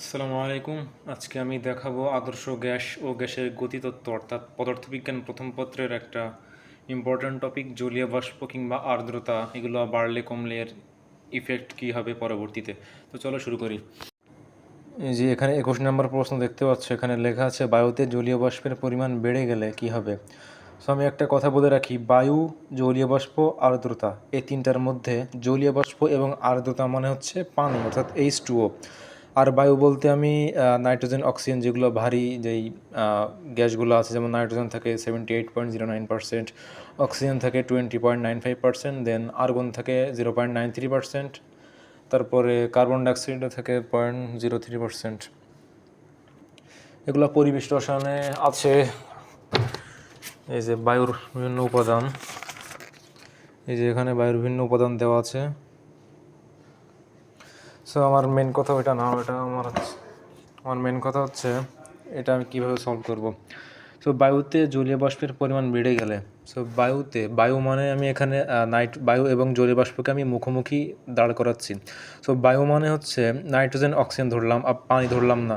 আসসালামু আলাইকুম। আজকে আমি দেখাবো আদর্শ গ্যাস ও গ্যাসের গতিতত্ত্ব, অর্থাৎ পদার্থবিজ্ঞান প্রথম পত্রের একটা ইম্পর্ট্যান্ট টপিক জলীয় বাষ্প কিংবা আর্দ্রতা, এগুলো বাড়লে, কমলে এর ইফেক্ট কী হবে পরবর্তীতে? তো চলো শুরু করি। এই যে এখানে একুশ নম্বর প্রশ্ন দেখতে পাচ্ছ, এখানে লেখা আছে, বায়ুতে জলীয় বাষ্পের পরিমাণ বেড়ে গেলে কি হবে? সো আমি একটা কথা বলে রাখি, বায়ু, জলীয় বাষ্প, আর্দ্রতা, এই তিনটার মধ্যে জলীয় বাষ্প এবং আর্দ্রতা মানে হচ্ছে পানি, অর্থাৎ এইচ টুও আর বায়ু বলতে আমি নাইট্রোজেন, অক্সিজেন যেগুলো ভারী, যেই গ্যাসগুলো আছে, যেমন নাইট্রোজেন থাকে seventy eight point zero nine percent oxygen থাকে twenty point nine five percent then argon থাকে zero point nine three percent তারপরে কার্বন ডাইঅক্সাইডও থাকে পয়েন্ট জিরো থ্রি পার্সেন্ট এগুলো পরিবেশ রসায়নে আছে। এই যে বায়ুর বিভিন্ন উপাদান, এই যে এখানে বায়ুর বিভিন্ন উপাদান দেওয়া আছে। সো আমার মেন কথা ওইটা না ওটা আমার আমার মেন কথা হচ্ছে এটা আমি কীভাবে সলভ করব? সো বায়ুতে জলীয় বাষ্পের পরিমাণ বেড়ে গেলে সো বায়ুতে, বায়ু মানে আমি এখানে নাইট বায়ু এবং জলীয় বাষ্পকে আমি মুখোমুখি দাঁড় করাচ্ছি। সো বায়ু মানে হচ্ছে নাইট্রোজেন অক্সিজেন ধরলাম আর পানি ধরলাম না।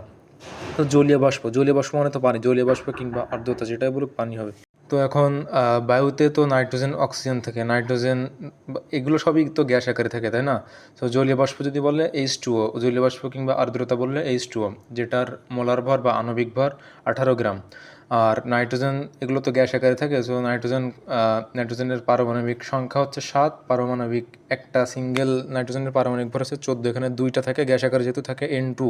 তো জলীয় বাষ্প জলীয় বাষ্প মানে তো পানি, জলীয় বাষ্প কিংবা আর্দ্রতা যেটাই বলুক পানি হবে। তো এখন বায়ুতে তো নাইট্রোজেন, অক্সিজেন থাকে। নাইট্রোজেন, এগুলো সবই তো গ্যাস আকারে থাকে, তাই না? তো জলীয় বাষ্প যদি বলে এইচ টুও জলীয় বাষ্প কিংবা আর্দ্রতা বললে এইচ টুও যেটার মোলার ভর বা আণবিক ভর আঠারো গ্রাম। আর নাইট্রোজেন, এগুলো তো গ্যাস আকারে থাকে সো নাইট্রোজেন নাইট্রোজেনের পারমাণবিক সংখ্যা হচ্ছে সাত, পারমাণবিক একটা সিঙ্গেল নাইট্রোজেনের পারমাণবিক ভর হচ্ছে চোদ্দ, এখানে দুইটা থাকে, গ্যাস আকারে যেহেতু থাকে এন টু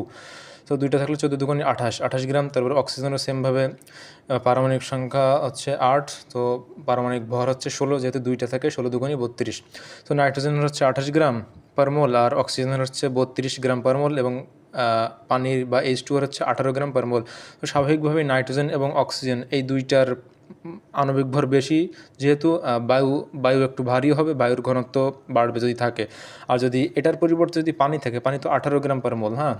তো দুইটা থাকলে চোদ্দ দুগুণে আঠাশ। আঠাশ গ্রাম তারপর অক্সিজেনও সেমভাবে আহ, পারমাণবিক সংখ্যা হচ্ছে আট তো পারমাণবিক ভর হচ্ছে ষোলো যেহেতু দুইটা থাকে ষোলো দুগুণে বত্রিশ। তো নাইট্রোজেনের হচ্ছে আঠাশ গ্রাম পার মোল আর অক্সিজেনের হচ্ছে বত্রিশ গ্রাম পার মোল এবং পানির বা এইচ টু হচ্ছে আঠারো গ্রাম পার মোল। তো স্বাভাবিকভাবেই নাইট্রোজেন এবং অক্সিজেন এই দুইটার আণবিক ভর বেশি যেহেতু বায়ু বায়ু একটু ভারী হবে বায়ুর ঘনত্ব বাড়বে যদি থাকে। আর যদি এটার পরিবর্তে যদি পানি থাকে পানি তো আঠারো গ্রাম পার মোল হ্যাঁ?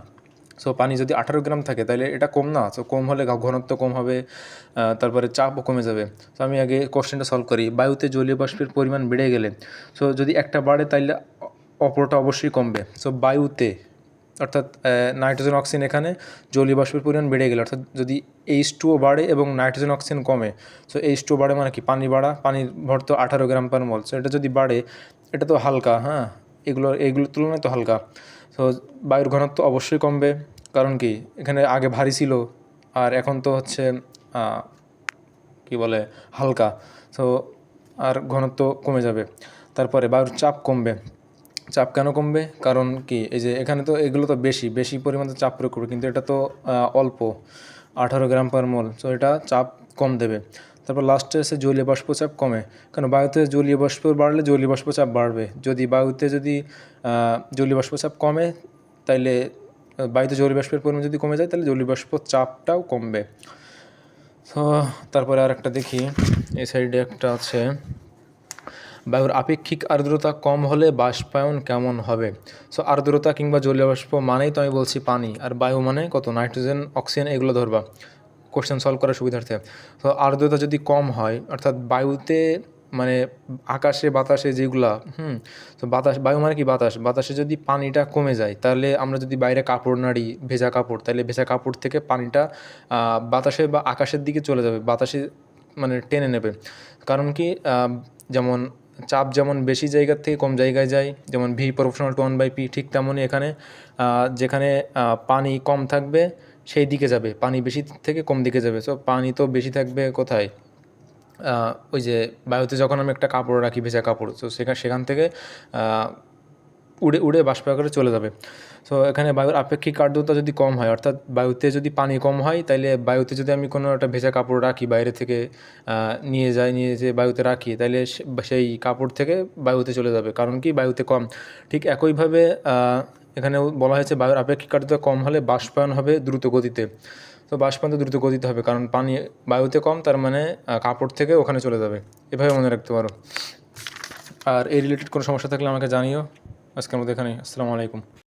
সো পানি যদি আঠারো গ্রাম থাকে তাহলে এটা কম না। সো কম হলে ঘনত্ব কম হবে তারপরে চাপও কমে যাবে। সো আমি আগে কোশ্চেনটা সলভ করি। বায়ুতে জলীয় বাষ্পের পরিমাণ বেড়ে গেলে সো যদি একটা বাড়ে তাহলে অপরটা অবশ্যই কমবে। সো বায়ুতে, অর্থাৎ নাইট্রোজেন, অক্সিজেন এখানে জলীয় বাষ্পের পরিমাণ বেড়ে গেলে, অর্থাৎ যদি এইচ টুও বাড়ে এবং নাইট্রোজেন, অক্সিজেন কমে সো এইচ টু বাড়ে মানে কি? পানি বাড়া, পানির ভর তো আঠারো গ্রাম পার মোল। সো এটা যদি বাড়ে, এটা তো হালকা হ্যাঁ? এগুলো এইগুলোর তুলনায় তো হালকা। তো বায়ুর ঘনত্ব অবশ্যই কমবে। কারণ কি? এখানে আগে ভারী ছিল, আর এখন তো হচ্ছে কি বলে, হালকা। তো আর ঘনত্ব কমে যাবে। তারপরে বায়ুর চাপ কমবে। চাপ কেন কমবে? কারণ কি? এই যে এখানে তো এগুলো তো বেশি বেশি পরিমাণে চাপ প্রয়োগ করবে। কিন্তু এটা তো অল্প, আঠারো গ্রাম পার মোল। সো এটা চাপ কম দেবে। তারপর লাস্টে এসে জলীয় বাষ্প চাপ কমে। কারণ বায়ুতে জলীয় বাষ্প বাড়লে জলীয় বাষ্প চাপ বাড়বে। যদি বায়ুতে যদি জলীয় বাষ্প চাপ কমে, তাইলে বায়ুতে জলীয় বাষ্পের পরিমাণ যদি কমে যায় তাহলে জলীয় বাষ্প চাপটাও কমবে। তো, তারপরে আর একটা দেখি। এই সাইডে একটা আছে। বায়ুর আপেক্ষিক আর্দ্রতা কম হলে বাষ্পায়ন কেমন হবে? সো আর্দ্রতা কিংবা জলীয় বাষ্প মানেই তো আমি বলছি পানি। আর বায়ু মানে কত? নাইট্রোজেন, অক্সিজেন, এগুলো ধরবা। কোশ্চেন সলভ করার সুবিধার্থে। তো আর্দ্রতা যদি কম হয়, অর্থাৎ বায়ুতে মানে আকাশে, বাতাসে যেগুলা, হুম, তো বাতাস, বায়ু মানে কি বাতাস? বাতাসে যদি পানিটা কমে যায়, তাহলে আমরা যদি বাইরে কাপড় নাড়ি, ভেজা কাপড়, তাহলে ভেজা কাপড় থেকে পানিটা বাতাসে বা আকাশের দিকে চলে যাবে, বাতাসে মানে টেনে নেবে। কারণ কি যেমন চাপ যেমন বেশি জায়গার থেকে কম জায়গায় যায়, যেমন V proportional to one by P ঠিক তেমনই এখানে যেখানে পানি কম থাকবে সেই দিকে যাবে, পানি বেশি থেকে কম দিকে যাবে। সো পানি তো বেশি থাকবে কোথায়? ওই যে বায়ুতে যখন আমি একটা কাপড় রাখি, ভেজা কাপড়, তো সেখান সেখান থেকে উড়ে উড়ে বাষ্প আকারে চলে যাবে। সো এখানে বায়ুর আপেক্ষিক আর্দ্রতা যদি কম হয়, অর্থাৎ বায়ুতে যদি পানি কম হয়, তাইলে বায়ুতে যদি আমি কোনো একটা ভেজা কাপড় রাখি বাইরে থেকে নিয়ে যাই, নিয়ে যে বায়ুতে রাখি, তাইলে সে- সেই কাপড় থেকে বায়ুতে চলে যাবে। কারণ কি? বায়ুতে কম। ঠিক একইভাবে এখানে বলা হয়েছে বায়ুর আপেক্ষিক আর্দ্রতা কম হলে বাষ্পায়ন হবে দ্রুত গতিতে। তো বাষ্পায়ন তো দ্রুত গতিতে হবে, কারণ পানি বায়ুতে কম, তার মানে কাপড় থেকে ওখানে চলে যাবে। এভাবে মনে রাখতে পারো। আর এই রিলেটেড কোনো সমস্যা থাকলে আমাকে জানিও। আজকের মধ্যে এখানে আসসালামু আলাইকুম।